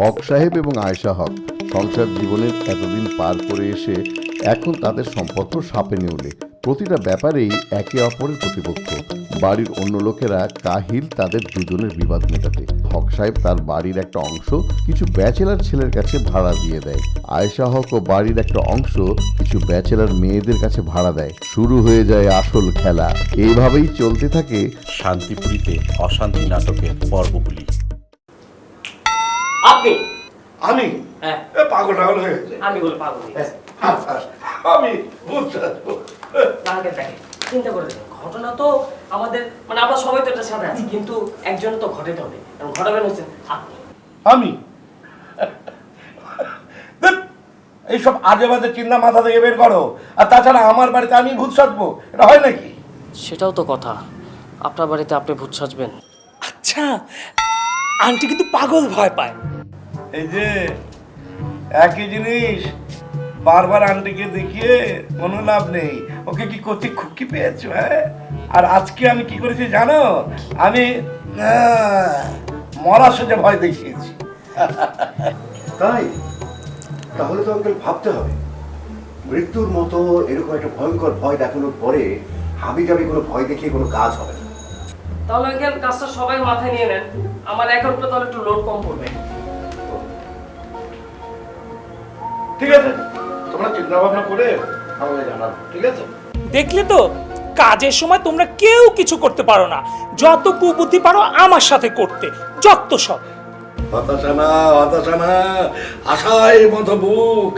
হক সাহেব এবং আয়েশা হক সংসার জীবনের এতদিন পার করে এসে এখন তাদের সম্পর্ক সাপে নেউলে। প্রতিটা ব্যাপারেই একে অপরের প্রতিপক্ষ। বাড়ির অন্য লোকেরা কাহিল তাদের দুজনের বিবাদ মেটাতে। হক সাহেব তার বাড়ির একটা অংশ কিছু ব্যাচেলার ছেলের কাছে ভাড়া দিয়ে দেয়। আয়েশা হক ও বাড়ির একটা অংশ কিছু ব্যাচেলার মেয়েদের কাছে ভাড়া দেয়। শুরু হয়ে যায় আসল খেলা। এইভাবেই চলতে থাকে শান্তিপুরীতে অশান্তি নাটকের পর্বগুলি। আপনি আমি? হ্যাঁ। এ পাগল টাগল হয়ে গেছে আমি বলে পাগল আমি বুঝতে পারব। আঙ্কেল দেখেন চিন্তা করে ঘটনা তো আমাদের মানে আমরা সবাই তো এটার সাথে আছি কিন্তু একজন তো ঘটাতে হবে এবং ঘটাবেন হচ্ছেন আপনি। আমি? এইসব আজে বাজে চিন্তা মাথা থেকে বের করো। আর তাছাড়া আমার বাড়িতে আমি ভূত সাজবো এটা হয় নাকি? সেটাও তো কথা। আপনার বাড়িতে আপনি ভূত সাজবেন। আচ্ছা আন্টি কিন্তু পাগল ভয় পায়। এই যে একই জিনিস বারবার আন্টিকে দেখিয়ে কোনো লাভ নেই। ওকে কি করতে খুকি পেয়েছ হ্যাঁ? আর আজকে আমি কি করেছি জানো? আমি মরা সোজা ভয় দেখিয়েছি। তাই? তাহলে তো আঙ্কেল ভাবতে হবে। মৃত্যুর মতো এরকম একটা ভয়ঙ্কর ভয় দেখানোর পরে হাবি যাবি কোনো ভয় দেখিয়ে কোনো কাজ হবে না। তাহলে আঙ্কেল কাজটা সবাই মাথায় নিয়ে নেন। আমার অ্যাকাউন্টটা তাহলে একটু লোড কম পড়বে। ঠিক আছে। তোমরা চিন্তা ভাবনা করে আমাকে জানাব ঠিক আছে? দেখলে তো? কাজের সময় তোমরা কেউ কিছু করতে পারো না। যত কুবুদ্ধি পারো আমার সাথে করতে যত সব। হতাশা না হতাশা না। আশায় মতো বুক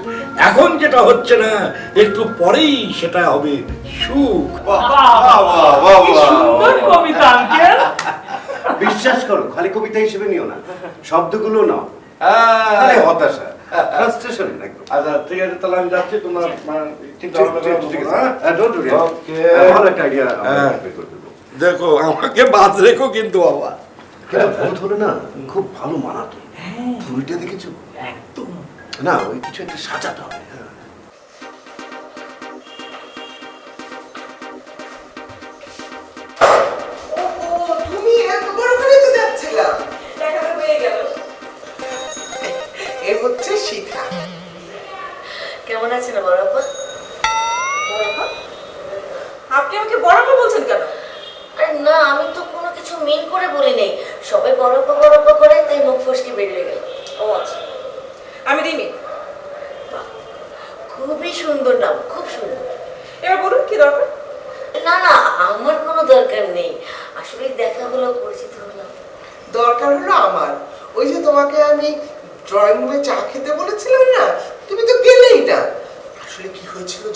এখন যেটা হচ্ছে না একটু পরেই সেটা হবে সুখ। বিশ্বাস করো খালি কবিতা হিসেবে নিও না। শব্দগুলো নাও। হ্যাঁ। খালি হতাশা। ফ্রাস্ট্রেশন একদম। আচ্ছা ঠিক আছে তাহলে আমি যাচ্ছি তোমরা চিন্তা ভাবনা ভালো একটা আইডিয়া। দেখো আমাকে বাদ রেখো কিন্তু বাবা। কিন্তু ভূত হলে না খুব ভালো মানাতো। ছুরিটা দেখেছ? একদম। না ওই কিছু একটা সাজাতে হবে।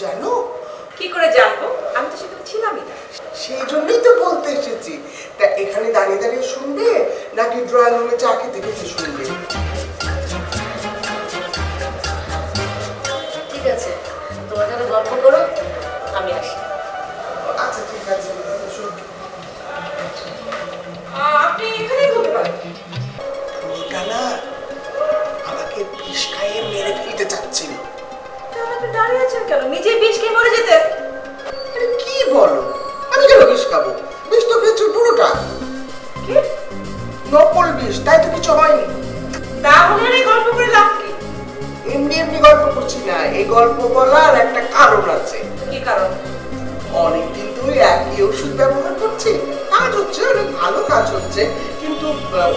জানো? কি করে জানব? আমি তো সেখানে ছিলামই না। সেই জন্যই তো বলতে এসেছি। তা এখানে দাঁড়িয়ে দাঁড়িয়ে শুনবে নাকি ড্রয়িং রুমে চা খেতে খেতে শুনবে? ঠিক আছে তোমার সাথে গল্প করো। কেন? নিজেই বিষ খেয়ে মরে যেতেন। আরে কি বলো? আমি কেন বিষ খাব? বিষ তো খেয়েছি পুরোটা। কি? নকল বিষ তাই তো কিছু হয়নি। তাহলে এই গল্প করে লাভ কি? এমনি এমনি গল্প করছি না। এই গল্প বলার একটা কারণ আছে। কি কারণ? অনেকদিন ধরে একই ওষুধ ব্যবহার করছি। কাজ হচ্ছে অনেক ভালো কাজ হচ্ছে। কিন্তু আহ,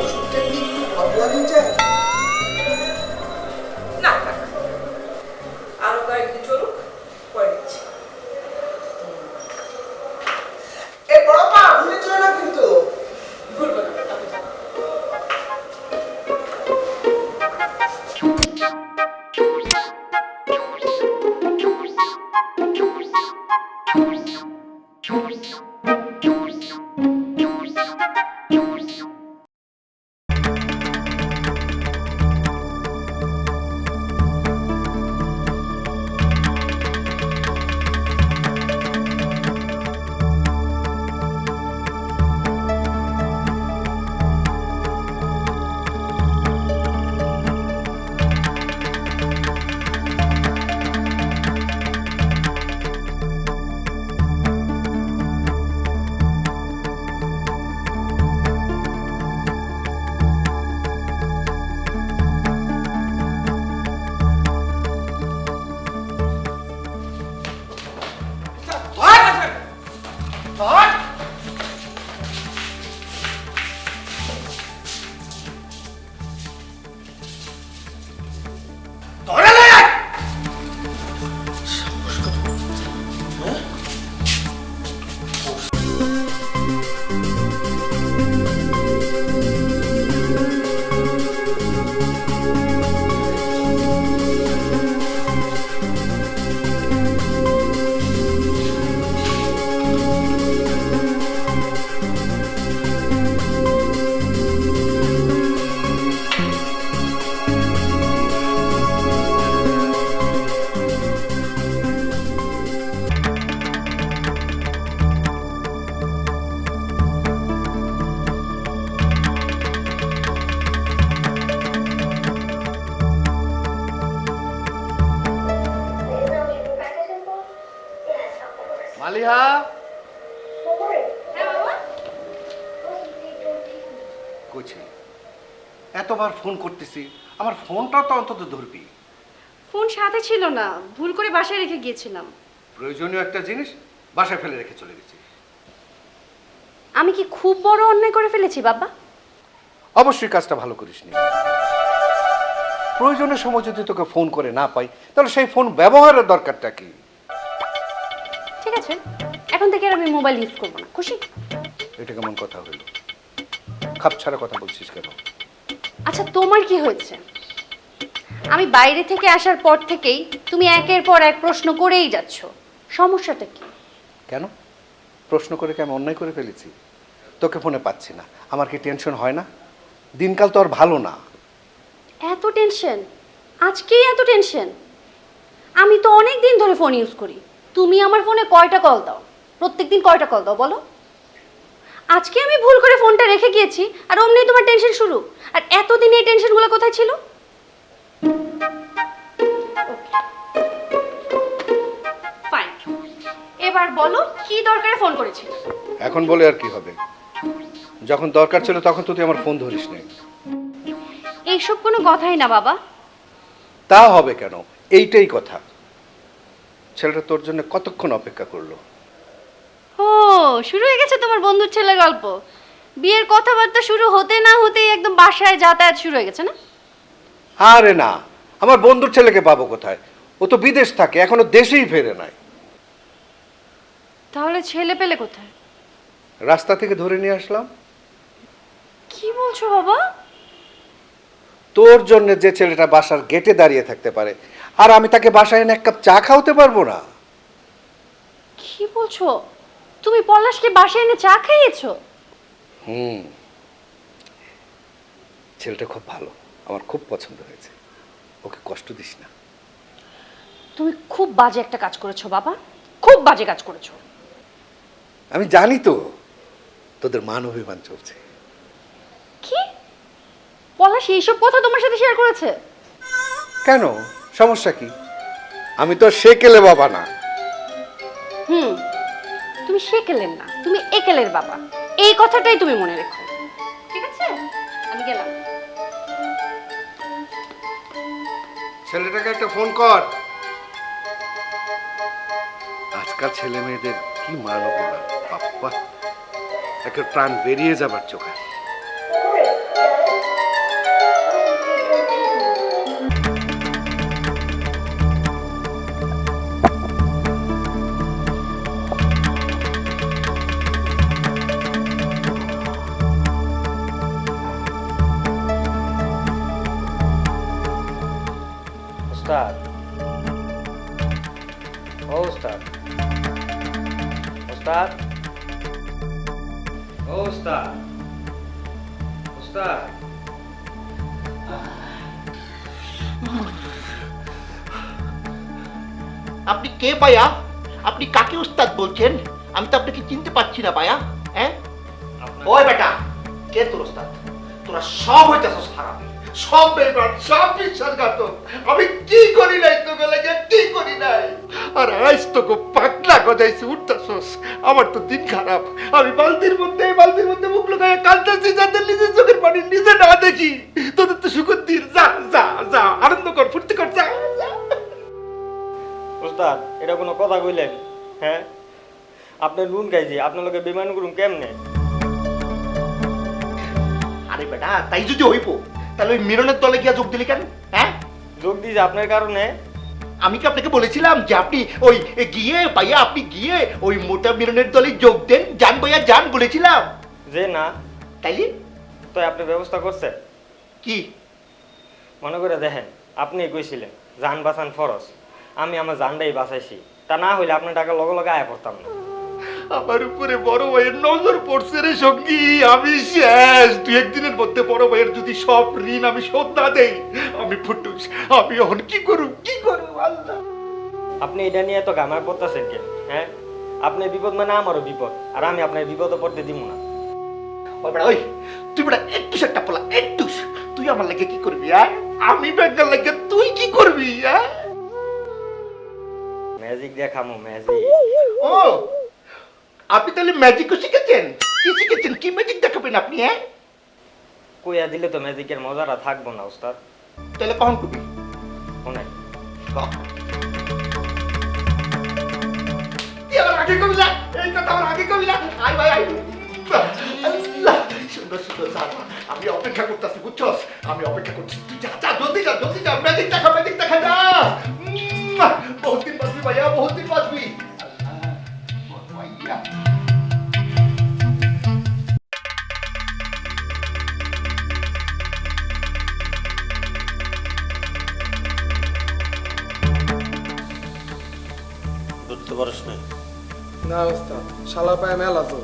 কইছে। এতবার ফোন করতেছি আমার ফোনটা তো অন্তত ধরবি। ফোন সাথে ছিল না ভুল করে বাসায় রেখে গিয়েছিলাম। প্রয়োজনীয় একটা জিনিস বাসায় ফেলে রেখে চলে গেছি। আমি কি খুব বড় অন্যায় করে ফেলেছি বাবা? অবশ্যই কাজটা ভালো করিসনি প্রয়োজনের সময় যদি তোকে ফোন করে না পাই তাহলে সেই ফোন ব্যবহারের দরকারটা কি? ঠিক আছে এখন থেকে আর আমি মোবাইল ইউজ করব না। খুশি? এটা কেমন কথা হইল খাপ ছাড়া কথা বলছিস কেন? আচ্ছা তোমার কি হয়েছে? আমি বাইরে থেকে আসার পর থেকেই তুমি একের পর এক প্রশ্ন করেই যাচ্ছ। সমস্যাটা কি? কেন? প্রশ্ন করে কি আমি অন্যায় করে ফেলেছি? তোকে ফোনে পাচ্ছি না। আমার কি টেনশন হয় না? দিনকাল তো আর ভালো না। এত টেনশন আজকেই এত টেনশন আমি তো অনেক দিন ধরে ফোন ইউজ করি। তুমি আমার ফোনে কয়টা কল দাও? প্রত্যেকদিন কয়টা কল দাও বলো? আজকে আমি ভুল করে ফোনটা রেখে গিয়েছি আর অমনি তোমার টেনশন শুরু। আর এতদিন এই টেনশনগুলো কোথায় ছিল? ফাইন এবার বলো কি দরকারে ফোন করেছিল? এখন বলে আর কি হবে। যখন দরকার ছিল তখন তো তুই আমার ফোন ধরিস নি এইসব কোনো কথাই না বাবা। তা হবে কেন? এইটাই কথা। ছেলেটা তোর জন্য কতক্ষণ অপেক্ষা করল? ও শুরু হয়ে গেছে তোমার বন্ধুর ছেলে গল্প। বিয়ের কথাবার্তা শুরু হতে না হতেই একদম বাসায় যাতায়াত শুরু হয়ে গেছে না? আরে না আমার বন্ধুর ছেলেকে পাবো কোথায়? ও তো বিদেশ থাকে এখনও দেশেই ফেরে নাই। তাহলে ছেলে পেলে কোথায়? রাস্তা থেকে ধরে নিয়ে আসলাম। কি বলছো বাবা? তোর জন্য যে ছেলেটা বাসার গেটে দাঁড়িয়ে থাকতে পারে আর আমি তাকে বাসায় এনে এক কাপ চা খাওয়াতে পারব না। কি বলছো? তুমি পলাশকে বাসায় এনে চা খাইয়েছো? হুম। ছেলেটা খুব ভালো আমার খুব পছন্দ হয়েছে। ওকে কষ্ট দিস না। তুমি খুব বাজে একটা কাজ করেছ বাবা। খুব বাজে কাজ করেছ। আমি জানি তো তোদের মান অভিমান চলছে। কি? পলাশ এইসব কথা তোমার সাথে শেয়ার করেছে? কেন? সমস্যা কি? আমি তো সেকেলে বাবা না। হুম। তুমি সেকেলের না, তুমি একেলের বাবা। এই কথাটাই তুমি মনে রেখো। ঠিক আছে? আমি গেলাম। ছেলেটাকে একটা ফোন কর। আজকাল ছেলে মেয়েদের কি মান অভিমান বাপ্পা, একটা প্রাণ বেরিয়ে যাবার চোখে উস্তাদ ও উস্তাদ উস্তাদ ও উস্তাদ উস্তাদ আপনি কে পায়া? আপনি কাকে উস্তাদ বলছেন? আমি তো আপনাকে চিনতে পারছি না পায়া হ্যাঁ? ওই বেটা কে তোর উস্তাদ? তোরা সব হইতেছস খারাপ। সব বেমান সব বিশ্বাসঘাতক আমি কি করি নাই তোকে লাগে কি করি নাই? আর আজ তোকে পাকলা গজাইছে উঠতেছস। আমার তো দিন খারাপ। আমি বালতির মধ্যে বালতির মধ্যে মুখ লুকাই কালতেছি যাতে নিজের চোখের পানি নিজে না দেখি। তোদের তো সুখের দিন যা যা যা আনন্দ কর ফুর্তি কর যা। উস্তাদ এটা কোনো কথা কইলেন? হ্যাঁ? আপনি নুন খাইছি আপনার বিমান করুন কেমনে? আরে বেটা তাই যদি হইব। তাহলে ওই মিলনের দলে গিয়া যোগ দিলি কেন? হ্যাঁ? যোগ দিয়েছে আপনার কারণে? আমি কি আপনাকে বলেছিলাম যে আপনি ওই গিয়ে ভাইয়া আপনি গিয়ে ওই মোটা মিলনের দলে যোগ দেন? যান ভাইয়া যান বলেছিলাম। যে না। তাইলে? তো আপনি ব্যবস্থা করছেন? কি? মনে করে দেখেন আপনি কইছিলেন যান বাঁচান ফরস আমি আমার জানটাই বাঁচাইছি। তা না হইলে আপনার টাকা লগে লগে আয় করতাম না। আমার উপরে বড় ভাইয়ের নজর পড়ছে রে সঙ্গী আমি শেষ। দু একদিনের মধ্যে বড় ভাইয়ের যদি সব ঋণ আমি শোধ না দেই আমি ফুটুস আমি এখন কি করু কি করু আল্লাহ। আপনি এটা নিয়ে এত গামায় পড়তেছেন কেন হ্যাঁ? আপনার বিপদ মানে আমারও বিপদ আর আমি আপনার বিপদে পড়তে দিব না। ওই তুই বেটা একটু একটা পোলা একটু তুই আমার লাগে কি করবি হ্যাঁ? আমি ব্যাংকের লাগে তুই কি করবি ম্যাজিক দেখামো ম্যাজিক ও আপনি তাহলে ম্যাজিকও শিখেছেন? কি শিখেছেন? কি ম্যাজিক দেখাবেন আপনি হ্যাঁ? কইয়া দিলে তো ম্যাজিকের মজাটা থাকব না ওস্তাদ তাহলে কখন আগে কবি না এই কথা আমার আগে কবি না আই ভাই আই সুন্দর সুন্দর আমি অপেক্ষা করতেছি বুঝছস? আমি অপেক্ষা করছি। তুই যা যা জলদি যা জলদি যা। ম্যাজিক দেখা ম্যাজিক দেখা যা। উম, বহুত দিন বাঁচবি ভাইয়া বহুত দিন বাঁচবি। ধরতে পারিস না না ওস্তাদ শালা পায়ে মেলা তো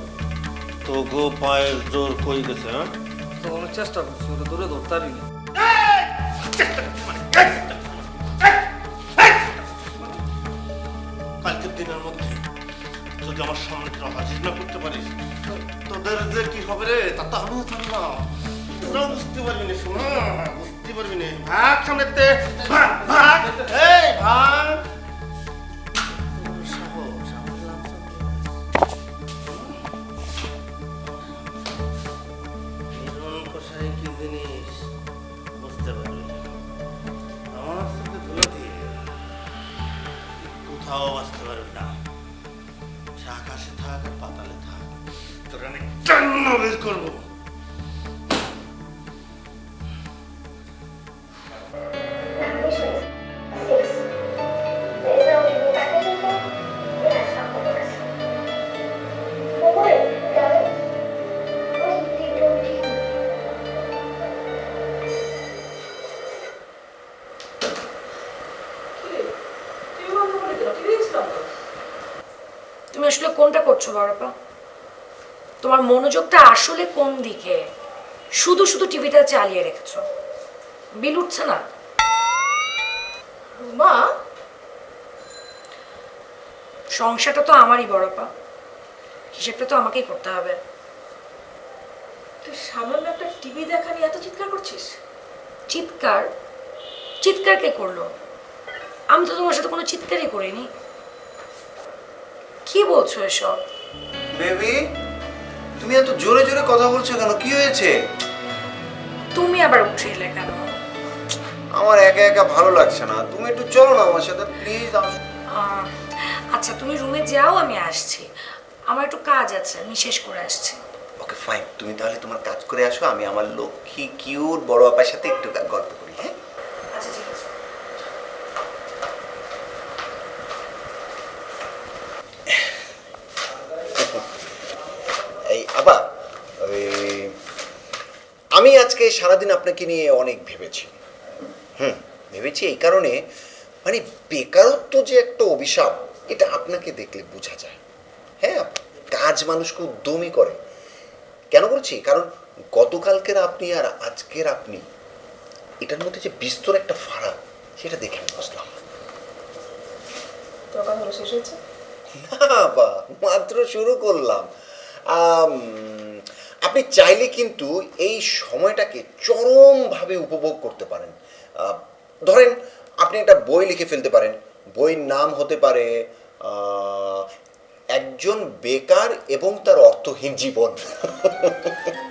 তো গো পায়ের জোর কই গেছে হ্যাঁ? তো অনেক চেষ্টা করছি ওটা দূরে ধরতে পারিনি। সামনেতে আসলে কোনটা করছ বড়পা তোমার মনোযোগটা আসলে কোন দিকে? শুধু শুধু টিভিটা চালিয়ে রেখেছো। বিল উঠছে না? মা? সংসারটা তো আমারই বড়পা হিসেবটা তো আমাকেই করতে হবে। তুই সামান্য একটা টিভি দেখা নিয়ে এত চিৎকার করছিস? চিৎকার? চিৎকার কে করল? আমি তো তোমার সাথে কোনো চিৎকারই করিনি। কি বলছো এসব? বেবি তুমি এত জোরে জোরে কথা বলছো কেন? কি হয়েছে? তুমি আবার উঠে এলে কেন? আমার একা একা ভালো লাগছে না। তুমি একটু চলো না আমার সাথে প্লিজ আচ্ছা তুমি রুমে যাও আমি আসছি। আমার একটু কাজ আছে আমি শেষ করে আসছি। ওকে ফাইন তুমি তাহলে তোমার কাজ করে আসো আমি আমার লক্ষ্মী কিউট বড় আপার সাথে একটু গল্প করি হ্যাঁ আচ্ছা ঠিক আছে এই আবার ওই আমি আজকে সারাদিন আপনাকে নিয়ে অনেক ভেবেছি। হুম ভেবেছি এই কারণে মানে বেকারত্ব যে একটা অভিশাপ এটা আপনাকে দেখলে বোঝা যায়। হ্যাঁ কাজ মানুষকে উদ্যমী করে। কেন বলছি? কারণ গতকালকের আপনি আর আজকের আপনি এটার মধ্যে যে বিস্তর একটা ফারাক সেটা দেখে আমি বুঝলাম না বা মাত্র শুরু করলাম। আপনি চাইলে কিন্তু এই সময়টাকে চরমভাবে উপভোগ করতে পারেন। ধরেন আপনি একটা বই লিখে ফেলতে পারেন। বইয়ের নাম হতে পারে একজন বেকার এবং তার অর্থহীন জীবন।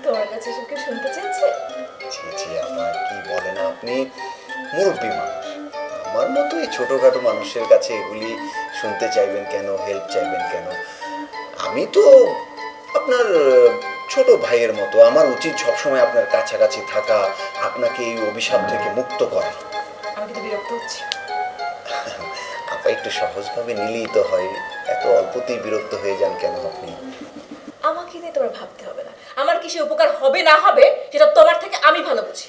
তোমার কাছে শুনতে চাইছে? আমার কি বলেন আপনি? মুরব্বী মানুষ। আমার মতো এই ছোটোখাটো মানুষের কাছে এগুলি শুনতে চাইবেন কেন হেল্প চাইবেন কেন? আমি তো আপনার ছোট ভাইয়ের মতো আমার উচিত সবসময় আপনার কাছাকাছি থাকা আপনাকে এই অভিশাপ থেকে মুক্ত করা। আমি কিন্তু বিরক্ত হচ্ছি। আপা একটু সহজভাবে নিলেই তো হয়। এত অল্পতেই বিরক্ত হয়ে যান কেন আপনি? আমাকে নিয়ে তোমার ভাবতে হবে না। আমার কিসে উপকার হবে না হবে সেটা তোমার থেকে আমি ভালো বুঝি।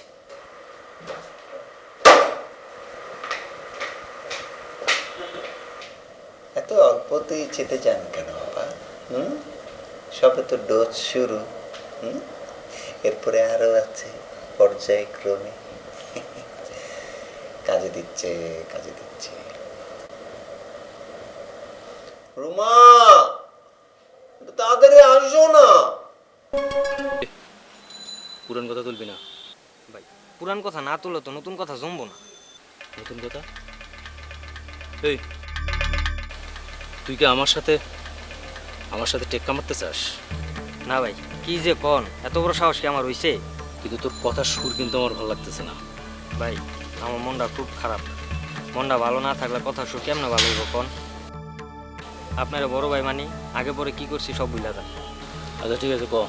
এত অল্পতেই চেতে যান কেন বাবা হুম? সবে তো ডোজ শুরু হুম? এরপরে আরও আছে পর্যায়ক্রমে। কাজে দিচ্ছে কাজে দিচ্ছে। রুমা! তাড়াতাড়ি আসো না। পুরান কথা তুলবি না। ভাই পুরান কথা না তুললে তো নতুন কথা জমবো না। নতুন কথা? এই তুই কি আমার সাথে আমার সাথে টেক্কা মারতে চাস? না ভাই কি যে কন? এত বড় সাহস কি আমার হইছে? কিন্তু তোর কথার সুর কিন্তু আমার ভালো লাগতেছে না। ভাই আমার মনটা খুব খারাপ। মনটা ভালো না থাকলে কথা সুর কেমন ভালো হইব কন? আপনারা বড় ভাই মানি আগে পরে কি করছি সব ভুলে যান। আচ্ছা ঠিক আছে ক।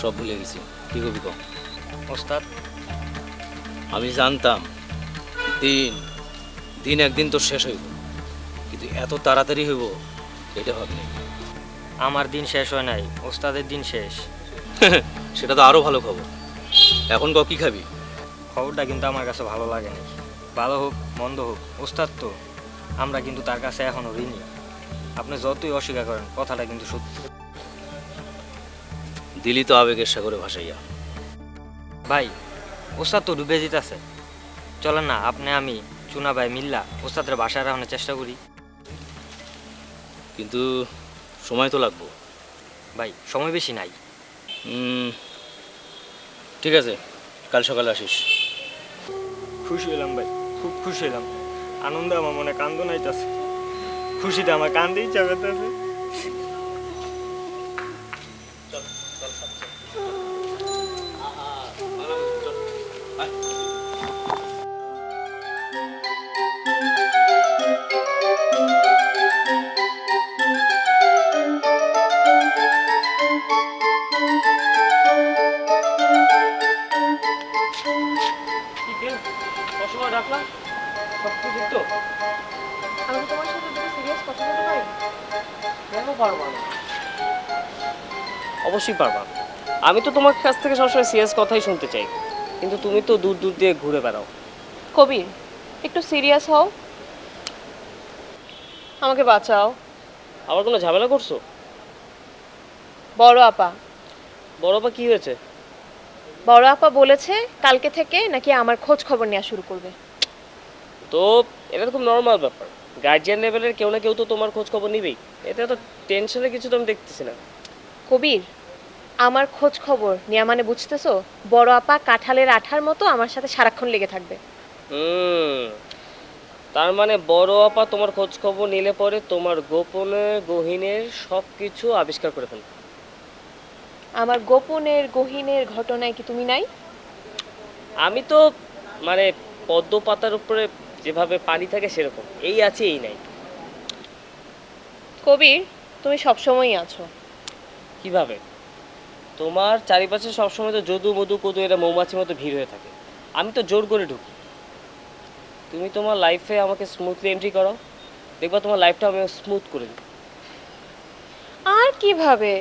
সব ভুলে গেছি। কি করবি ক? ওস্তাদ? আমি জানতাম দিন দিন একদিন তো শেষ হইব। কিন্তু এত তাড়াতাড়ি হইব এটা ভাবিনি। আমার দিন শেষ হয় নাই ওস্তাদের দিন শেষ। সেটা তো আরও ভালো খবর। এখন ক কি খাবি? খবরটা কিন্তু আমার কাছে ভালো লাগে না ভালো হোক মন্দ হোক ওস্তাদ তো। আমরা কিন্তু তার কাছে এখনও ঋণী। আপনি যতই অস্বীকার করেন কথাটা কিন্তু সত্যি। দিলি তো আবেগের সাগরে ভাসাইয়া। ভাই ওস্তাদ তো ডুবে যেতেছে। চলেন না আপনি আমি চুনা ভাই মিল্লা ওস্তাদের বাসায় রাখানোর চেষ্টা করি। কিন্তু সময় তো লাগবো। ভাই সময় বেশি নাই। ঠিক আছে কাল সকালে আসিস। খুশি হলাম ভাই খুব খুশি হলাম আনন্দে আমার মনে কান্দ নাইতেছে। খুশিতে আমার কান্দেই চাপাতেছে অবশ্যই পারবা আমি তো তোমার কাছ থেকে সবসময় সিরিয়াস কথাই শুনতে চাই। কিন্তু তুমি তো দূর দূর দিয়ে ঘুরে বেড়াও। কবির একটু সিরিয়াস হও। আমাকে বাঁচাও। আবার কোনো ঝামেলা করছ? বড় আপা। বড় বা কি হয়েছে? বড় আপা বলেছে কালকে থেকে নাকি আমার খোঁজ খবর নেওয়া শুরু করবে। তো এটা তো খুব নর্মাল ব্যাপার। গার্জিয়ান লেভেলের কেউ না কেউ তো তোমার খোঁজ খবর নিবেই। এতে তো টেনশনের কিছু তো আমি দেখতেছি না। কবির আমার খোঁজ খবর। নেওয়া মানে বুঝতেছো? বড় আপা কাঁঠালের আঠার মতো আমার সাথে সারাক্ষণ লেগে থাকবে। হুম। তার মানে বড় আপা তোমার খোঁজ খবর নিলে পরে তোমার গোপনে গহীনের সব কিছু আবিষ্কার করে ফেলবে। আমার গোপনের গহীনের ঘটনায় কি তুমি নাই? আমি তো মানে পদ্ম পাতার উপরে যেভাবে পানি থাকে সেরকম। এই আছে এই নাই। কবির তুমি সবসময়ই আছো। কীভাবে? তোমার চারিপাশে সবসময় তো যদু মধু কদু এরা মৌমাছির মতো ভিড় হয়ে থাকে। আমি তো জোর করে ঢুকি। তুমি তোমার লাইফে আমাকে স্মুথলি এন্ট্রি করো দেখবা তোমার লাইফটা আমি স্মুথ করে দিই। আর কীভাবে?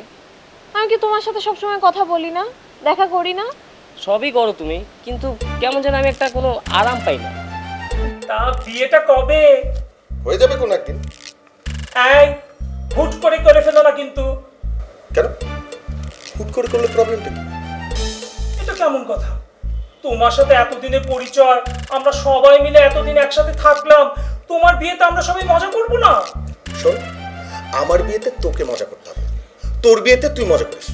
আমি কি তোমার সাথে সবসময় কথা বলি না? দেখা করি না? সবই করো তুমি কিন্তু কেমন যেন আমি একটা কোনো আরাম পাই না। তা বিয়েটা কবে? হয়ে যাবে কোন একদিন। এই হুট করে করে ফেলো না কিন্তু। কেন? হুট করে করলে প্রবলেমটা এটা কেমন কথা? তোমার সাথে এতদিনে পরিচয় আমরা সবাই মিলে এতদিন একসাথে থাকলাম তোমার বিয়েতে আমরা সবাই মজা করব না? শোন আমার বিয়েতে তোকে মজা করতে হবে। তোর বিয়েতে তুই মজা করিস।